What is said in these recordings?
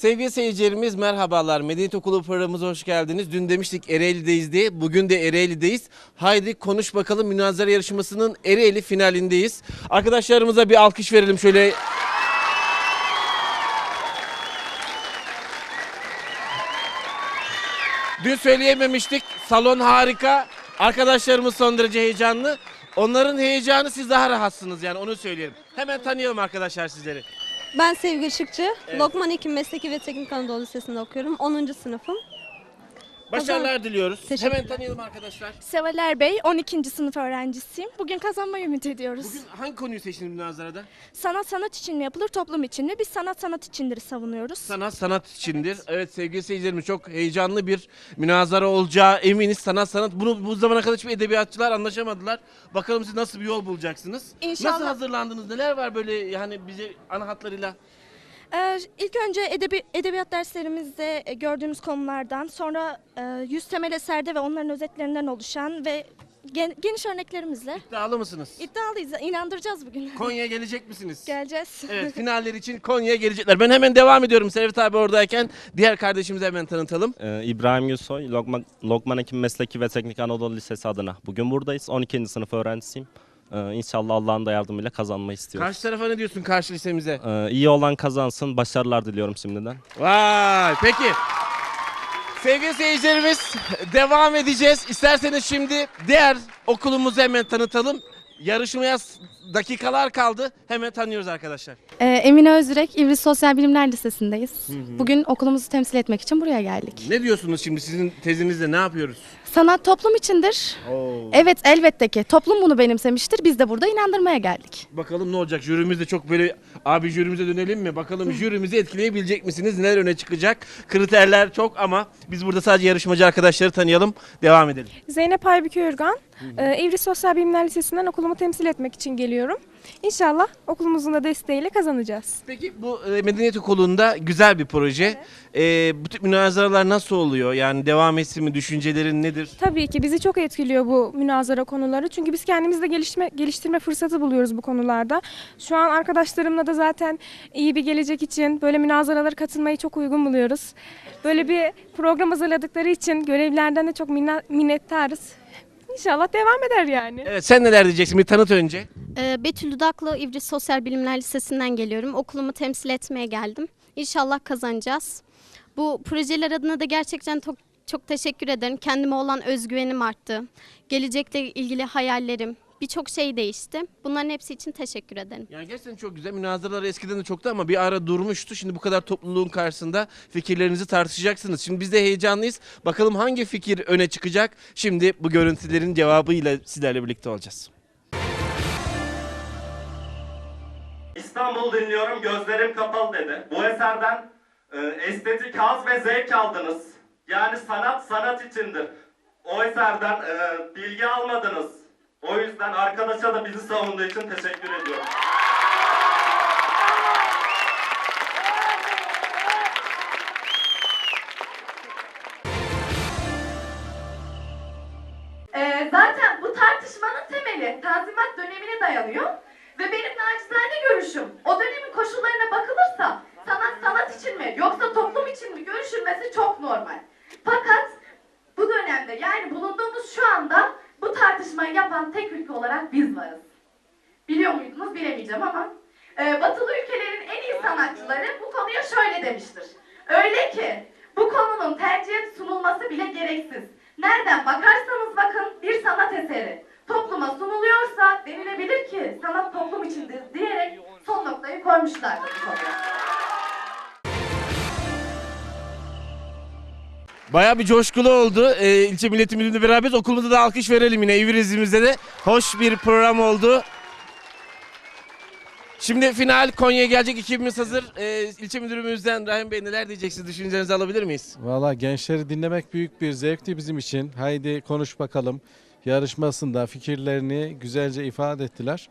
Sevgili seyircilerimiz merhabalar. Medeniyet Okulu programımıza hoş geldiniz. Dün demiştik Ereğli'deyiz diye. Bugün de Ereğli'deyiz. Haydi konuş bakalım münazara yarışmasının Ereğli finalindeyiz. Arkadaşlarımıza bir alkış verelim şöyle. Dün söyleyememiştik. Salon harika. Arkadaşlarımız son derece heyecanlı. Onların heyecanı siz daha rahatsınız yani onu söyleyelim. Hemen tanıyalım arkadaşlar sizleri. Ben Sevgi Işıkçı. Lokman Ekim Mesleki ve Teknik Anadolu Lisesi'nde okuyorum. 10. sınıfım. Başarılar diliyoruz. Hemen tanıyalım arkadaşlar. Sevaler Bey, 12. sınıf öğrencisiyim. Bugün kazanmayı ümit ediyoruz. Bugün hangi konuyu seçtiniz münazarada? Sanat sanat için mi yapılır, toplum için mi? Biz sanat sanat içindir savunuyoruz. Sanat sanat içindir. Evet. sevgili seyircilerimiz çok heyecanlı bir münazara olacağı eminiz. Sanat sanat. Bunu bu zamana kadar hiçbir edebiyatçılar anlaşamadılar. Bakalım siz nasıl bir yol bulacaksınız? İnşallah. Nasıl hazırlandınız? Neler var böyle yani bize ana hatlarıyla? Ee, ilk önce edebi, edebiyat derslerimizde e, gördüğümüz konulardan, sonra e, yüz temel eserde ve onların özetlerinden oluşan ve gen- geniş örneklerimizle İddialı mısınız? iddialıyız, inandıracağız bugün. Konya'ya gelecek misiniz? Geleceğiz. Evet finaller için Konya'ya gelecekler. Ben hemen devam ediyorum Servet abi oradayken. Diğer kardeşimizi hemen tanıtalım. Ee, İbrahim Gülsoy, Lokman, Lokman Ekim Mesleki ve Teknik Anadolu Lisesi adına. Bugün buradayız. 12. sınıf öğrencisiyim. Ee, İnşallah Allah'ın da yardımıyla kazanmayı istiyoruz. Karşı tarafa ne diyorsun karşı lisemize? Ee, iyi olan kazansın. Başarılar diliyorum şimdiden. Vay peki. Sevgili seyircilerimiz devam edeceğiz. İsterseniz şimdi diğer okulumuzu hemen tanıtalım. Yarışmaya s- dakikalar kaldı. Hemen tanıyoruz arkadaşlar. Ee, Emine Özürek, İvri Sosyal Bilimler Lisesi'ndeyiz. Bugün okulumuzu temsil etmek için buraya geldik. Ne diyorsunuz şimdi sizin tezinizde ne yapıyoruz? Sanat toplum içindir. Evet elbette ki. Toplum bunu benimsemiştir. Biz de burada inandırmaya geldik. Bakalım ne olacak? Jürimiz de çok böyle abi jürimize dönelim mi? Bakalım jürimizi etkileyebilecek misiniz? Neler öne çıkacak? Kriterler çok ama biz burada sadece yarışmacı arkadaşları tanıyalım. Devam edelim. Zeynep Aybüke Ürgan. Ee, İvri Sosyal Bilimler Lisesi'nden okulumu temsil etmek için geliyorum. İnşallah okulumuzun da desteğiyle kazanacağız. Peki bu e, Medeniyet Okulu'nda güzel bir proje. E, bu tip münazaralar nasıl oluyor? Yani devam etsin mi? Düşüncelerin nedir? Tabii ki bizi çok etkiliyor bu münazara konuları. Çünkü biz kendimizde gelişme, geliştirme fırsatı buluyoruz bu konularda. Şu an arkadaşlarımla da zaten iyi bir gelecek için böyle münazaralara katılmayı çok uygun buluyoruz. Böyle bir program hazırladıkları için görevlilerden de çok minna- minnettarız. İnşallah devam eder yani. Evet sen neler diyeceksin? Bir tanıt önce. Ee, Betül Dudaklı İvri Sosyal Bilimler Lisesi'nden geliyorum. Okulumu temsil etmeye geldim. İnşallah kazanacağız. Bu projeler adına da gerçekten çok, çok teşekkür ederim. Kendime olan özgüvenim arttı. Gelecekle ilgili hayallerim, birçok şey değişti. Bunların hepsi için teşekkür ederim. Yani gerçekten çok güzel. Münazaralar eskiden de çoktu ama bir ara durmuştu. Şimdi bu kadar topluluğun karşısında fikirlerinizi tartışacaksınız. Şimdi biz de heyecanlıyız. Bakalım hangi fikir öne çıkacak? Şimdi bu görüntülerin cevabıyla sizlerle birlikte olacağız. İstanbul dinliyorum gözlerim kapalı dedi. Bu eserden e, estetik haz ve zevk aldınız. Yani sanat sanat içindir. O eserden e, bilgi almadınız. O yüzden arkadaşa da bizi savunduğu için teşekkür ediyorum. Ee, zaten bu tartışmanın temeli Tanzimat dönemine dayanıyor. Ve benim nacizane görüşüm o dönemin koşullarına bakılırsa sanat sanat için mi yoksa toplum için mi görüşülmesi çok normal. Fakat bu dönemde yani bulunduğumuz şu anda bu tartışmayı yapan tek ülke olarak biz varız. Biliyor muydunuz bilemeyeceğim ama e, batılı ülkelerin en iyi sanatçıları bu konuya şöyle demiştir. Öyle ki bu konunun tercihe sunulması bile gereksiz. Nereden bakarsanız bakın bir sanat eseri topluma sunuluyorsa denilebilir ki sanat toplum içindir diyerek son noktayı koymuşlardır bu konuya. Bayağı bir coşkulu oldu. Ee, ilçe Millet Müdürlüğü'nde beraberiz. Okulumuzda da alkış verelim yine. İvrizimizde de. Hoş bir program oldu. Şimdi final Konya'ya gelecek ekibimiz hazır. Ee, ilçe müdürümüzden Rahim Bey neler diyeceksiniz? Düşüncelerinizi alabilir miyiz? Valla gençleri dinlemek büyük bir zevkti bizim için. Haydi konuş bakalım. Yarışmasında fikirlerini güzelce ifade ettiler.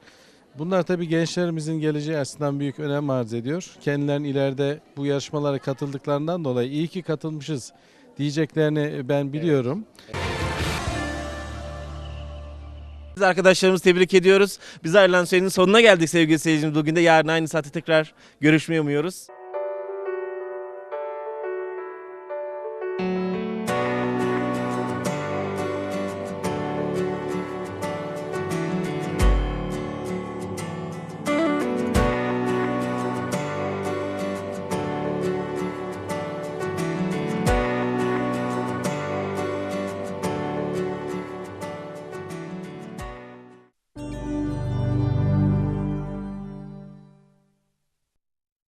Bunlar tabii gençlerimizin geleceği açısından büyük önem arz ediyor. Kendilerinin ileride bu yarışmalara katıldıklarından dolayı iyi ki katılmışız diyeceklerini ben biliyorum. Biz arkadaşlarımızı tebrik ediyoruz. Biz ayrılan sürenin sonuna geldik sevgili seyircimiz. Bugün de yarın aynı saatte tekrar görüşmeyi umuyoruz.